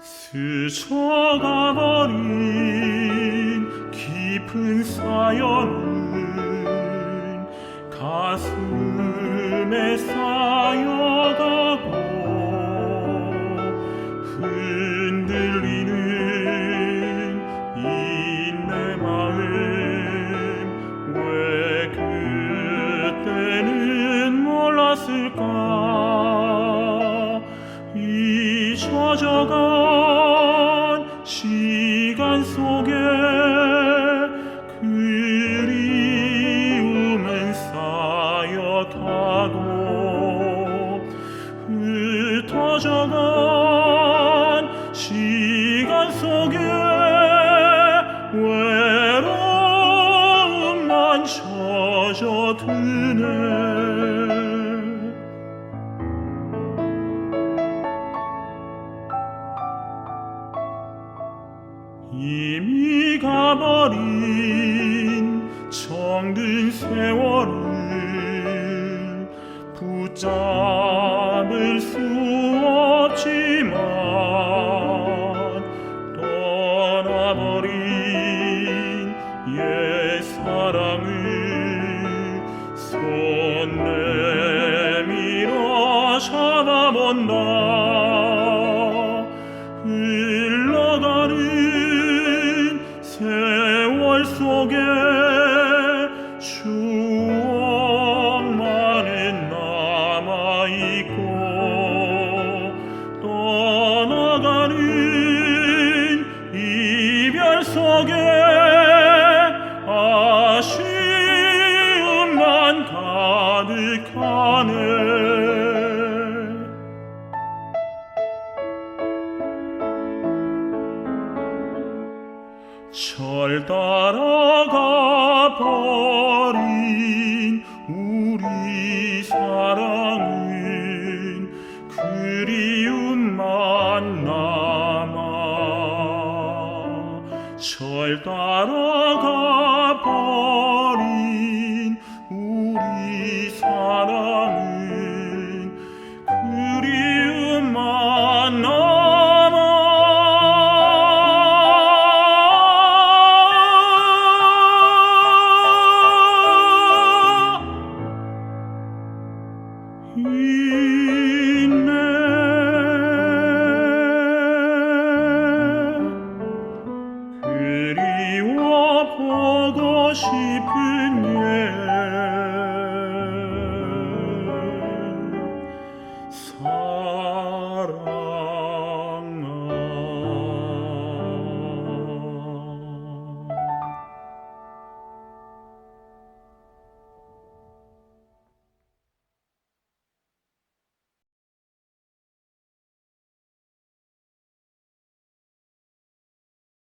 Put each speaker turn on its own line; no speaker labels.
스쳐가 버린 깊은 사연은 가슴에 시간 속에 그리움은 쌓여가고 흩어져간 시간 속에 가버린 정든 세월을 붙잡을 수 없지만 떠나버린 옛 사랑을 손 내밀어 잡아본다. 흘러가는 속에 추억만은 남아있고 떠나가는 이별 속에 아쉬 절 따라가 버린 우리 사랑은 그리움만 남아. 절 따라가 버린 우리 싶은 옛